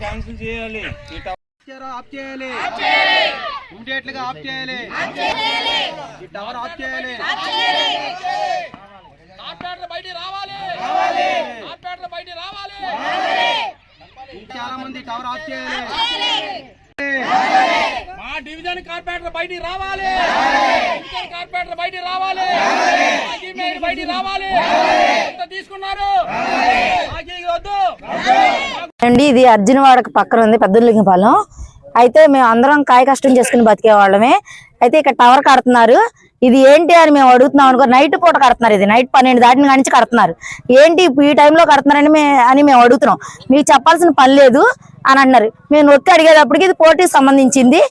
Cancel చేయాలి. ఈ tower off చేయాలి. ఇమీడియట్గా ఆఫ్ చేయాలి. ఈ టవర్ ఆఫ్ చేయాలి. బయటికి రావాలి. బయటికి రావాలి. చాలా మంది టవర్ ఆఫ్ చేయాలి. మా డివిజన్ కార్పొరేటర్ బయటికి రావాలి. డివిజన్ కార్పొరేటర్ బయటికి రావాలి. బయటికి రావాలి. ఎంత తీసుకున్నారు? వద్దు అండి ఇది అర్జునవాడకు పక్కన ఉంది పెద్దలింగపాలెం. అయితే మేము అందరం కాయ కష్టం చేసుకుని బతికే వాళ్ళమే. అయితే ఇక్కడ టవర్ కడుతున్నారు. ఇది ఏంటి అని మేము అడుగుతున్నాం అనుకో నైట్ పూట కడుతున్నారు ఇది. నైట్ పన్నెండు దాటిన కానించి కడుతున్నారు. ఏంటి ఈ టైంలో కడుతున్నారని మే అని మేము అడుగుతున్నాం. మీకు చెప్పాల్సిన పని లేదు అని అన్నారు. మేము నొక్కి అడిగేటప్పటికి ఇది పోటీకి సంబంధించింది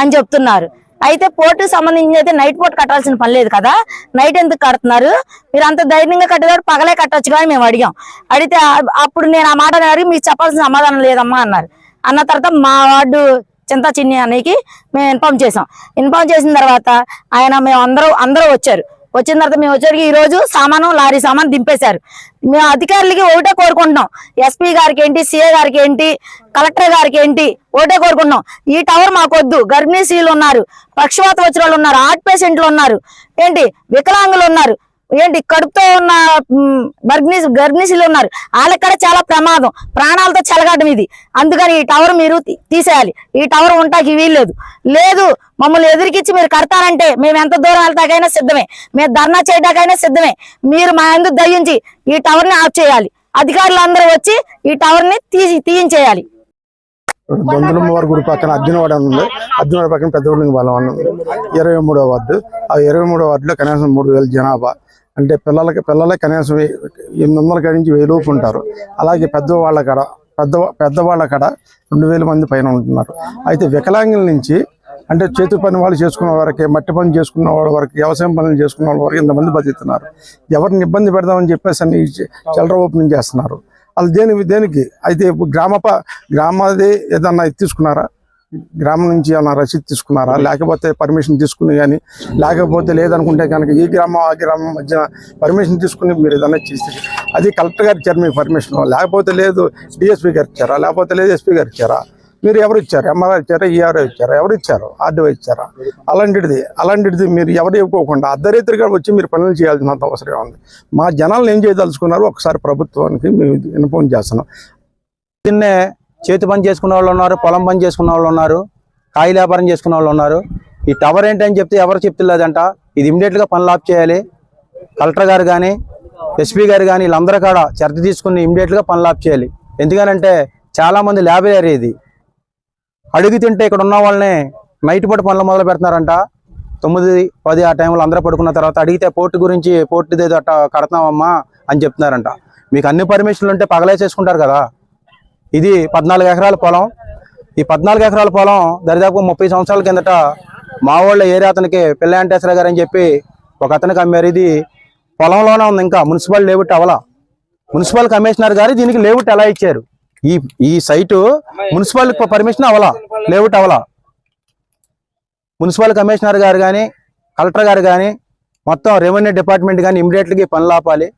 అని చెప్తున్నారు. అయితే పోర్టు సంబంధించి అయితే నైట్ పోర్ట్ కట్టాల్సిన పని లేదు కదా? నైట్ ఎందుకు కడుతున్నారు? మీరు అంత ధైర్యంగా కట్టేవారు పగలే కట్టొచ్చు కానీ మేము అడిగాం. అడిగితే అప్పుడు నేను ఆ మాట అడిగి మీకు చెప్పాల్సిన సమాధానం లేదమ్మా అన్నారు. అన్న తర్వాత మా వార్డు చింతా చిన్ని అన్నయ్యకి మేము ఇన్ఫార్మ్ చేసాం ఇన్ఫార్మ్ చేసిన తర్వాత ఆయన మేము అందరూ అందరూ వచ్చారు. వచ్చిన తర్వాత మేము వచ్చేసరికి ఈ రోజు సామాను లారీ సామాన్ దింపేశారు. మేము అధికారులకి ఒకటే కోరుకుంటున్నాం. ఎస్పీ గారికి ఏంటి సీఏ గారికి ఏంటి కలెక్టర్ గారికి ఏంటి ఒకటే కోరుకుంటున్నాం. ఈ టవర్ మాకొద్దు. గర్భిణీ స్త్రీలు ఉన్నారు పక్షవాత వచ్చిన ఉన్నారు హార్ట్ పేషెంట్లు ఉన్నారు. ఏంటి? వికలాంగులు ఉన్నారు. ఏంటి కడుపుతో ఉన్న గర్భిణీ గర్భిణీశీలు ఉన్నారు. వాళ్ళక్కడ చాలా ప్రమాదం. ప్రాణాలతో చెలగడం ఇది. అందుకని ఈ టవర్ మీరు తీసేయాలి. ఈ టవర్ ఉంటాకి వీల్లేదు. లేదు మమ్మల్ని ఎదురికిచ్చి మీరు కడతారంటే మేము ఎంత దూరం వెళ్తాకైనా సిద్ధమే. మేము ధర్నా చేయడానికైనా సిద్ధమే. మీరు మా ఎందుకు దయించి ఈ టవర్ని ఆఫ్ చేయాలి. అధికారులు అందరూ వచ్చి ఈ టవర్ని తీసి తీయించేయాలి దొందలమ్మవారి గుడి పక్కన అర్జునవాడ ఉంది. అర్జునవాడ పక్కన పెద్ద బిల్డింగ్ బలం ఉంది. ఇరవై మూడో వార్డు. ఆ ఇరవై మూడో వార్డులో కనీసం మూడు వేల జనాభా. అంటే పిల్లలకి పిల్లలే కనీసం ఎనిమిది వందల కాడి నుంచి వెయ్యి లోపు ఉంటారు. అలాగే పెద్దవాళ్ళ కాడ పెద్ద పెద్దవాళ్ళ కాడ రెండు వేల మంది పైన ఉంటున్నారు. అయితే వికలాంగుల నుంచి అంటే చేతి పని వాళ్ళు చేసుకున్న వారికి మట్టి పని చేసుకున్న వాళ్ళ వరకు వ్యవసాయం పనులు చేసుకున్న వాళ్ళ వరకు ఇంతమంది బతుకుతున్నారు. ఎవరిని ఇబ్బంది పెడదామని చెప్పేసి అని చిల్లర ఓపెనింగ్ చేస్తున్నారు. వాళ్ళు దేని దేనికి? అయితే గ్రామ గ్రామది ఏదన్నా తీసుకున్నారా? గ్రామం నుంచి ఏమైనా రసీదు తీసుకున్నారా? లేకపోతే పర్మిషన్ తీసుకుని కానీ లేకపోతే లేదనుకుంటే కనుక ఈ గ్రామం ఆ గ్రామం మధ్య పర్మిషన్ తీసుకుని మీరు ఏదైనా చేస్తే అది కలెక్టర్ గారు ఇచ్చారు మీ పర్మిషన్ లేకపోతే లేదు డిఎస్పీ గారు ఇచ్చారా? లేకపోతే లేదు ఎస్పీ గారు ఇచ్చారా? మీరు ఎవరు ఇచ్చారు? ఎంఆర్ఆర్ ఇచ్చారా? ఈఆర్ఓ ఇచ్చారా? ఎవరు ఇచ్చారు? ఆర్డీఓ ఇచ్చారా? అలాంటిది అలాంటిది మీరు ఎవరు ఇవ్వకోకుండా అర్ధరేత్రిగా వచ్చి మీరు పనులు చేయాల్సినంత అవసరం ఉంది. మా జనాలను ఏం చేయదలుచుకున్నారో ఒకసారి ప్రభుత్వానికి మేము ఇన్ఫార్మ్ చేస్తున్నాం. నిన్నే చేతి పని చేసుకున్న వాళ్ళు ఉన్నారు పొలం పని చేసుకున్న వాళ్ళు ఉన్నారు కాయ వ్యాపారం చేసుకున్న వాళ్ళు ఉన్నారు. ఈ టవర్ ఏంటని చెప్తే ఎవరు చెప్తలేదంట. ఇది ఇమీడియట్గా పనులు ఆఫ్ చేయాలి. కలెక్టర్ గారు కానీ ఎస్పీ గారు కానీ వీళ్ళందరూ కూడా చర్చ తీసుకుని ఇమీడియట్గా పనులు ఆఫ్ చేయాలి. ఎందుకనంటే చాలామంది ల్యాబ్ ఏరియా ఇది. అడుగు తింటే ఇక్కడ ఉన్న వాళ్ళని నైట్ పూట పనులు మొదలు పెడుతున్నారంట. తొమ్మిది పది ఆ టైంలో అందరూ పడుకున్న తర్వాత అడిగితే పోర్టు గురించి పోర్టు ఏదో కడతామమ్మా అని చెప్తున్నారంట. మీకు అన్ని పర్మిషన్లు ఉంటే పగలే చేసుకుంటారు కదా. ఇది పద్నాలుగు ఎకరాల పొలం. ఈ పద్నాలుగు ఎకరాల పొలం దరిదాపు ముప్పై సంవత్సరాల కిందట మా వాళ్ళ ఏరియా అతనికి పిల్ల వెంకటేశ్వర గారు అని చెప్పి ఒక అతనికి అమ్మారు. ఇది పొలంలోనే ఉంది ఇంకా. మున్సిపల్ లేవుట్ అవలా. మున్సిపల్ కమిషనర్ గారు దీనికి లేవుట్ ఎలా ఇచ్చారు? ఈ ఈ సైటు మున్సిపల్ పర్మిషన్ అవలా. లేవుట్ అవలా. మున్సిపల్ కమిషనర్ గారు కానీ కలెక్టర్ గారు కానీ మొత్తం రెవెన్యూ డిపార్ట్మెంట్ కానీ ఇమీడియట్లీ పనులు ఆపాలి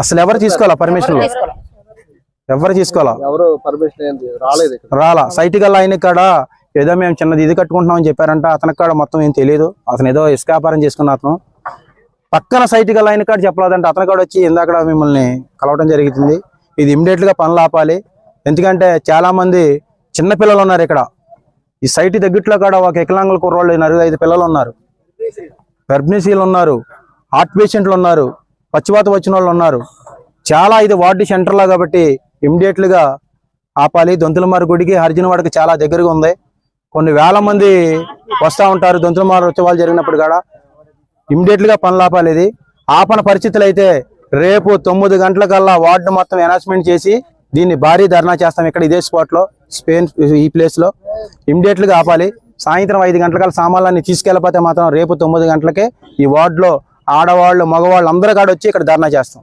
అసలు ఎవరు తీసుకోవాలా పర్మిషన్? ఎవరు తీసుకోవాలా? ఎవరు పర్మిషన్ ఏంది రాలేదు రాలా. సైట్ గల ఆయన కాడ ఏదో మేము చిన్నది ఇది కట్టుకుంటున్నామని చెప్పారంట అతనికి కాడ మొత్తం ఏం తెలియదు అతను ఏదో ఇసుక వ్యాపారం చేసుకున్న అతను. పక్కన సైట్ గల ఆయన కాడ చెప్పలేదంటే అతని కాడ వచ్చి ఇందాక మిమ్మల్ని కలవడం జరుగుతుంది ఇది ఇమ్మీడియట్గా పనులు ఆపాలి ఎందుకంటే చాలా మంది చిన్న పిల్లలు ఉన్నారు ఇక్కడ. ఈ సైట్ దగ్గరలో కాడ ఒక వికలాంగుల కుర్రోళ్ళు ఐదు పిల్లలు ఉన్నారు. గర్భిణీశీలు ఉన్నారు. హార్ట్ పేషెంట్లు ఉన్నారు. పచ్చివాత వచ్చిన వాళ్ళు ఉన్నారు. చాలా ఇది వార్డు సెంటర్లో కాబట్టి ఇమ్మీడియట్లుగా ఆపాలి. దొంతులమారు గుడికి హరిజనవాడకి చాలా దగ్గరగా ఉంది. కొన్ని వేల మంది వస్తూ ఉంటారు దొంతులమారు ఉత్సవాలు జరిగినప్పుడు కూడా. ఇమ్మీడియట్లుగా పనులు ఆపాలి ఇది. ఆపన పరిస్థితులు అయితే రేపు తొమ్మిది గంటలకల్లా వార్డు మొత్తం అనౌన్స్మెంట్ చేసి దీన్ని భారీ ధర్నా చేస్తాం ఇక్కడ ఇదే స్పాట్లో స్పెయిన్ ఈ ప్లేస్లో. గా ఆపాలి. సాయంత్రం ఐదు గంటలకల్లా సామాన్లన్నీ తీసుకెళ్ళపోతే మాత్రం రేపు తొమ్మిది గంటలకే ఈ వార్డులో ఆడవాళ్ళు మగవాళ్ళు అందరూ కాడ వచ్చి ఇక్కడ ధర్నా చేస్తాం.